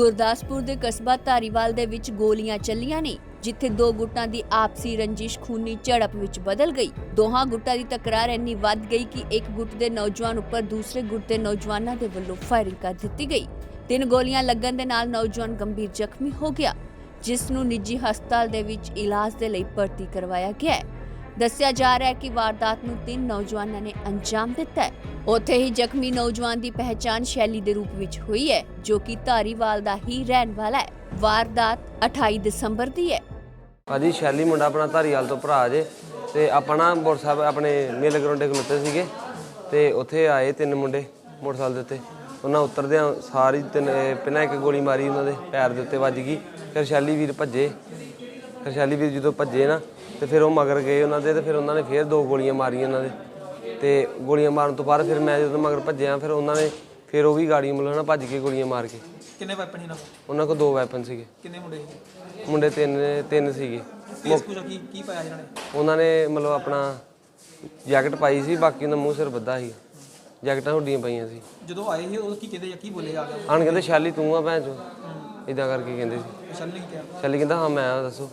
ਗੁਰਦਾਸਪੁਰ ਦੇ ਕਸਬਾ ਧਾਰੀਵਾਲ ਦੇ ਵਿੱਚ ਗੋਲੀਆਂ ਚੱਲੀਆਂ ਨੇ, ਜਿੱਥੇ ਦੋ ਗੁੱਟਾਂ ਦੀ ਆਪਸੀ ਰੰਜਿਸ਼ ਖੂਨੀ ਝੜਪ ਵਿੱਚ ਬਦਲ ਗਈ। ਦੋਹਾਂ ਗੁੱਟਾਂ ਦੀ ਤਕਰਾਰ ਇੰਨੀ ਵੱਧ ਗਈ ਕਿ ਇੱਕ ਗੁੱਟ ਦੇ ਨੌਜਵਾਨ ਉੱਪਰ ਦੂਸਰੇ ਗੁੱਟ ਦੇ ਨੌਜਵਾਨਾਂ ਦੇ ਵੱਲੋਂ ਫਾਇਰਿੰਗ ਕਰ ਦਿੱਤੀ ਗਈ। ਤਿੰਨ ਗੋਲੀਆਂ ਲੱਗਣ ਦੇ ਨਾਲ ਨੌਜਵਾਨ ਗੰਭੀਰ ਜ਼ਖਮੀ ਹੋ ਗਿਆ, ਜਿਸ ਨੂੰ ਨਿੱਜੀ ਹਸਪਤਾਲ ਦੇ ਵਿੱਚ ਇਲਾਜ ਦੇ ਲਈ ਭਰਤੀ ਕਰਵਾਇਆ ਗਿਆ ਹੈ। ਦੱਸਿਆ ਜਾ ਰਿਹਾ ਹੈ ਕਿ ਵਾਰਦਾਤ ਨੂੰ ਤਿੰਨ ਨੌਜਵਾਨਾਂ ਨੇ ਅੰਜਾਮ ਦਿੱਤਾ ਹੈ। ਉੱਥੇ ਹੀ ਜ਼ਖਮੀ ਨੌਜਵਾਨ ਦੀ ਪਹਿਚਾਣ ਸ਼ੈਲੀ ਦੇ ਰੂਪ ਵਿੱਚ ਹੋਈ ਹੈ, ਜੋ ਕਿ ਧਾਰੀਵਾਲ ਦਾ ਹੀ ਰਹਿਣ ਵਾਲਾ ਹੈ। ਵਾਰਦਾਤ 28 ਦਸੰਬਰ ਦੀ ਹੈ। ਭਾਜੀ, ਸ਼ੈਲੀ ਮੁੰਡਾ ਆਪਣਾ ਧਾਰੀਵਾਲ ਤੋਂ ਭਰਾ ਜੇ, ਤੇ ਆਪਾਂ ਮੋਟਰਸਾਈਕਲ ਆਪਣੇ ਮੇਲੇ ਗਰਾਉਂਡੇ ਖਲੋਤੇ ਸੀਗੇ, ਤੇ ਉੱਥੇ ਆਏ ਤਿੰਨ ਮੁੰਡੇ ਮੋਟਰਸਾਈਕਲ ਦੇ ਉੱਤੇ। ਉਹਨਾਂ ਉਤਰਦਿਆਂ ਸਾਰੀ ਤਿੰਨ ਪਹਿਲਾਂ ਇੱਕ ਗੋਲੀ ਮਾਰੀ ਉਹਨਾਂ ਦੇ ਪੈਰ ਦੇ ਉੱਤੇ ਵੱਜ ਗਈ, ਫਿਰ ਸ਼ੈਲੀ ਵੀਰ ਭੱਜੇ। ਫਿਰ ਸ਼ੈਲੀ ਵੀਰ ਜਦੋਂ ਭੱਜੇ ਨਾ ਤੇ ਫਿਰ ਉਹ ਮਗਰ ਗਏ ਉਹਨਾਂ ਦੇ ਤੇ ਫਿਰ ਉਹਨਾਂ ਨੇ ਫਿਰ ਦੋ ਗੋਲੀਆਂ ਮਾਰੀਆਂ ਉਹਨਾਂ ਦੇ। ਤੇ ਗੋਲੀਆਂ ਮਾਰਨ ਤੋਂ ਬਾਅਦ ਫਿਰ ਮੈਂ ਜਦੋਂ ਮਗਰ ਭੱਜਿਆ ਫਿਰ ਉਹਨਾਂ ਨੇ ਫਿਰ ਉਹ ਵੀ ਗਾੜੀ ਮਤਲਬ ਨਾ ਭੱਜ ਕੇ ਗੋਲੀਆਂ ਮਾਰ ਕੇ। ਕਿੰਨੇ ਵੈਪਨ ਸੀ ਨਾ ਉਹਨਾਂ ਕੋਲ ਦੋ ਵੈਪਨ ਸੀਗੇ। ਕਿੰਨੇ ਮੁੰਡੇ ਸੀ? ਮੁੰਡੇ ਤਿੰਨ ਤਿੰਨ ਸੀਗੇ। ਫੇਸ ਕੁਝ ਕੀ ਕੀ ਪਾਇਆ ਇਹਨਾਂ ਨੇ? ਉਹਨਾਂ ਨੇ ਮਤਲਬ ਆਪਣਾ ਜੈਕਟ ਪਾਈ ਸੀ ਬਾਕੀ ਉਹਨਾਂ ਮੂੰਹ ਸਿਰ ਬੱਧਾ ਸੀ। ਜੈਕਟਾਂ ਹੁੱਡੀਆਂ ਪਈਆਂ ਸੀ। ਜਦੋਂ ਆਏ ਸੀ ਉਹ ਕੀ ਕਹਿੰਦੇ ਜਾਂ ਕੀ ਬੋਲੇ ਆ ਗਿਆ ਆਣ ਕਹਿੰਦੇ ਸ਼ਾਲੀ ਤੂੰ ਆ ਭੈਣ ਚੋ। ਇਦਾਂ ਕਰਕੇ ਕਹਿੰਦੇ ਸੀ। ਸ਼ਲ ਨਹੀਂ ਕਿਹਾ? ਸ਼ਾਲੀ ਕਹਿੰਦਾ ਹਾਂ ਮੈਂ ਆ ਦੱਸੋ।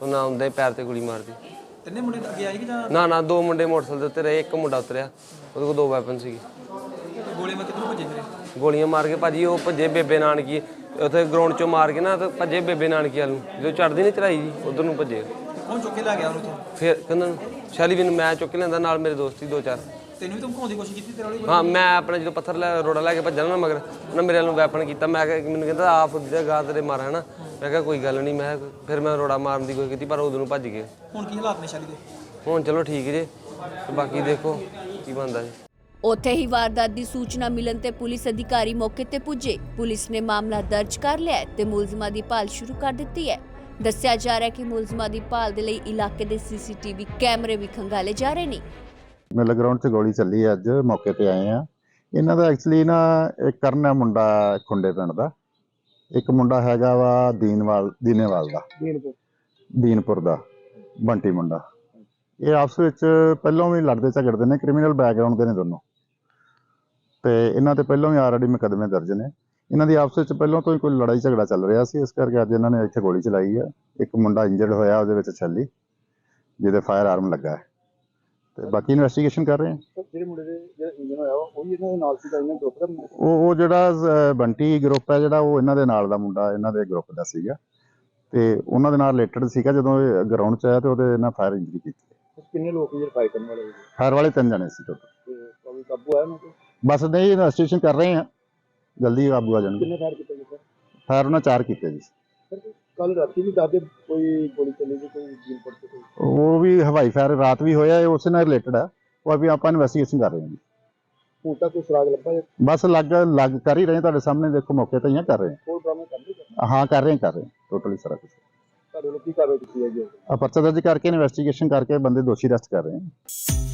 ਤੂੰ ਨਾ ਆਉਂਦਾ ਹੀ ਪੈਰ ਤੇ ਗੋਲੀ ਮਾਰਦੀ। ਤਿੰਨੇ ਮੁੰਡੇ ਅੱਗੇ ਆਏ ਕਿ ਜਾਂ ਨਾ ਨਾ ਦੋ ਮੁੰਡੇ ਮੋਟਰਸਾਈਕਲ ਦੇ ਉੱਤੇ ਰਹੇ ਇੱਕ ਮੁੰਡਾ ਉਤਰਿਆ। ਉਹਦੇ ਕੋਲ ਦੋ ਵੈਪਨ ਸੀਗੇ। ਗੋਲੇ ਮੈਂ ਕਿੱਧਰੋਂ ਭੱਜੇ ਫਿਰੇ? ਗੋਲੀਆਂ ਮਾਰ ਕੇ ਭਾਜੀ ਉਹ ਭੱਜੇ ਬੇਬੇ ਨਾਨਕੀ ਉੱਥੇ ਗਰਾਊਂਡ ਚੋਂ ਮਾਰ ਕੇ ਨਾ ਤੇ ਭੱਜੇ ਬੇਬੇ ਨਾਨਕੀ ਵੱਲ ਨੂੰ। ਜਦੋਂ ਚੜਦੀ ਨਹੀਂ ਚੜਾਈ ਜੀ ਉਧਰ ਨੂੰ ਭੱਜੇ। ਕੌਣ ਚੁੱਕ ਲੈ ਗਿਆ ਉਹਨੂੰ ਤੋਂ ਫਿਰ ਕਹਿੰਦਾ ਸ਼ਾਲੀ ਵੀ ਨੂੰ ਮੈਂ ਚੁੱਕ ਲੈਂਦਾ ਨਾਲ ਮੇਰੇ ਦੋਸਤ ਸੀ ਦੋ ਚਾਰ। ਤੈਨੂੰ ਵੀ ਧਮਕਾਉਣ ਦੀ ਕੋਸ਼ਿਸ਼ ਕੀਤੀ ਤੇਰੇ ਵਾਲੀ ਹਾਂ ਮੈਂ ਆਪਣਾ ਜਦੋਂ ਪੱਥਰ ਲੈ ਰੋੜਾ ਲੈ ਕੇ ਭੱਜਣਾ ਨਾ ਮਗਰ ਉਹਨਾਂ ਮੇਰੇ ਵੱਲੋਂ ਵੈਪਨ ਕੀਤਾ ਮੈਂ ਕਿਹਾ ਮੈਨੂੰ ਕਹਿੰਦਾ ਆਪ ਦੇ ਗਾਹ ਤੇਰੇ ਮਾਰ ਹੈ ਨਾ ਮੈਂ ਕਿਹਾ ਕੋਈ ਗੱਲ ਨਹੀਂ ਮੈਂ ਫਿਰ ਮੈਂ ਰੋੜਾ ਮਾਰਨ ਦੀ ਕੋਸ਼ਿਸ਼ ਕੀਤੀ ਪਰ ਉਦੋਂ ਨੂੰ ਭੱਜ ਗਏ। ਹੁਣ ਕੀ ਹਾਲਾਤ ਨੇ ਸ਼ਾਲੀ ਦੇ? ਹੁਣ ਚਲੋ ਠੀਕ ਜੇ ਤੇ ਬਾਕੀ ਦੇਖੋ ਕੀ ਬਣਦਾ ਜੀ। ਉੱਥੇ ਹੀ ਵਾਰਦਾਤ ਦੀ ਸੂਚਨਾ ਮਿਲਣ ਤੇ ਪੁਲਿਸ ਅਧਿਕਾਰੀ ਮੌਕੇ ਤੇ ਪੁੱਜੇ। ਪੁਲਿਸ ਨੇ ਮਾਮਲਾ ਦਰਜ ਕਰ ਲਿਆ ਹੈ ਤੇ ਮੁਲਜ਼ਮਾਂ ਦੀ ਭਾਲ ਸ਼ੁਰੂ ਕਰ ਦਿੱਤੀ ਹੈ। ਦੱਸਿਆ ਜਾ ਰਿਹਾ ਹੈ ਕਿ ਮੁਲਜ਼ਮਾਂ ਦੀ ਭਾਲ ਦੇ ਲਈ ਇਲਾਕੇ ਦੇ ਸੀਸੀਟੀਵੀ ਕੈਮਰੇ ਵੀ ਖੰਗਾਲੇ ਜਾ ਰਹੇ ਨੇ। ਮਿਲ ਗਰਾਊਂਡ 'ਚ ਗੋਲੀ ਚੱਲੀ ਅੱਜ ਮੌਕੇ ਤੇ ਆਏ ਆ। ਇਹਨਾਂ ਦਾ ਐਕਚੁਅਲੀ ਨਾ ਇੱਕ ਕਰਨ ਹੈ ਮੁੰਡਾ ਖੁੰਡੇ ਪਿੰਡ ਦਾ। ਇੱਕ ਮੁੰਡਾ ਹੈਗਾ ਵਾ ਦੀਨਵਾਲ ਦੀਨੇਵਾਲ ਦਾ। ਦੀਨਪੁਰ। ਦਾ ਬੰਟੀ ਮੁੰਡਾ। ਇਹ ਆਪਸ ਵਿੱਚ ਪਹਿਲਾਂ ਵੀ ਲੜਦੇ ਝਗੜਦੇ ਨੇ ਕ੍ਰਿਮੀਨਲ ਬੈਕਗ੍ਰਾਉਂਡ ਦੇ ਨੇ ਦੋਨੋਂ। ਤੇ ਇਹਨਾਂ ਤੇ ਪਹਿਲਾਂ ਵੀ ਆਲਰੇਡੀ ਮੁਕੱਦਮੇ ਦਰਜ ਨੇ। ਇਹਨਾਂ ਦੀ ਆਪਸ ਵਿੱਚ ਪਹਿਲਾਂ ਤੋਂ ਹੀ ਕੋਈ ਲੜਾਈ ਝਗੜਾ ਚੱਲ ਰਿਹਾ ਸੀ ਇਸ ਕਰਕੇ ਅੱਜ ਇਹਨਾਂ ਨੇ ਇੱਥੇ ਗੋਲੀ ਚਲਾਈ ਹੈ ਇੱਕ ਮੁੰਡਾ ਇੰਜਰਡ ਹੋਇਆ ਉਹਦੇ ਵਿੱਚ ਛੱਲੀ ਜਿਹਦੇ ਫਾਇਰ ਆਰਮ ਲੱਗਾ ਹੈ। ਤੇ ਬਾਕੀ ਇਨਵੈਸਟੀਗੇਸ਼ਨ ਕਰ ਰਹੇ ਹਾਂ ਜਿਹੜੇ ਮੁੰਡੇ ਦੇ ਜਿਹੜਾ ਇੰਜਨ ਹੋਇਆ ਵਾ, ਉਹ ਵੀ ਇਹਨਾਂ ਦੇ ਨਾਲ ਸੀਗਾ ਇਹਨਾਂ ਗਰੁੱਪ ਦਾ। ਉਹ ਉਹ ਜਿਹੜਾ ਜ਼- ਬੰਟੀ ਗਰੁੱਪ ਹੈ ਜਿਹੜਾ ਉਹ ਇਹਨਾਂ ਦੇ ਨਾਲ ਦਾ ਮੁੰਡਾ ਇਹਨਾਂ ਦੇ ਗਰੁੱਪ ਦਾ ਸੀਗਾ। ਤੇ ਉਹਨਾਂ ਦੇ ਨਾਲ ਰਿਲੇਟਡ ਸੀਗਾ ਜਦੋਂ ਇਹ ਗਰਾਊਂਡ 'ਚ ਆਇਆ ਤੇ ਉਹਦੇ ਨਾਲ ਫਾਇਰ ਇੰਜਰੀ ਕੀਤੀ। ਕਿੰਨੇ ਲੋਕ ਜਿਹੜੇ ਫਾਈਟ ਕਰਨ ਵਾਲੇ ਸੀ ਫਾਇਰ ਵਾਲੇ ਤਿੰਨ ਜਣੇ ਸੀ ਟੋਟਲ ਤੇ ਕਾਬੂ ਕਾਬੂ ਆਇਆ ਉਹਨਾਂ ਤੇ? ਬਸ ਨਹੀਂ ਇਨਵੈਸਟੀਗੇਸ਼ਨ ਕਰ ਰਹੇ ਹਾਂ ਜਲਦੀ ਕਾਬੂ ਆ ਜਾਣਗੇ। ਕਿੰਨੇ ਫਾਇਰ ਕੀਤੇ ਗਏ ਸਰ? ਫਾਇਰ ਉਹਨਾਂ ਚਾਰ ਕੀਤੇ ਜੀ। ਕੱਲ ਰਾਤੀ ਵੀ ਦੱਸਦੇ ਕੋਈ ਗੋਲੀ ਚੱਲੀ ਸੀ ਕੋਈ ਤੇ ਕੋਈ? ਉਹ ਵੀ ਹਵਾਈ ਫਾਇਰ ਰਾਤ ਵੀ ਹੋਇਆ ਇਹ ਉਸੇ ਨਾਲ ਰਿਲੇਟਡ ਹੈ ਉਹ ਵੀ ਆਪਾਂ ਇਨਵੈਸਟੀਗੇਸ਼ਨ ਕਰ ਰਹੇ ਹਾਂ ਜੀ। ਹੁਣ ਤੱਕ ਕੋਈ ਸੁਰਾਗ ਲੱਭਾ ਜਾਂ? ਬਸ ਲੱਗ ਲੱਗ ਕਰ ਹੀ ਰਹੇ ਤੁਹਾਡੇ ਸਾਹਮਣੇ ਦੇਖੋ ਮੌਕੇ ਤੇ ਹੀ ਕਰ ਰਹੇ ਕੋਈ ਡਰਾਮਾ ਕਰਦੇ ਜਾਂ ਹਾਂ? ਹਾਂ ਕਰ ਰਹੇ ਹਾਂ, ਕਰ ਰਹੇ ਟੋਟਲੀ ਸਾਰਾ ਕੁਝ ਤੁਹਾਡੇ ਵੱਲੋਂ ਕੀ ਕਾਰਵਾਈ ਕੀਤੀ ਹੈ ਜੀ ਆ ਪਰਚਾ ਦਰਜ ਕਰਕੇ ਇਨਵੈਸਟੀਗੇਸ਼ਨ ਕਰਕੇ ਬੰਦੇ ਦੋਸ਼ੀ ਅਰੈਸਟ ਕਰ ਰਹੇ ਹਾਂ।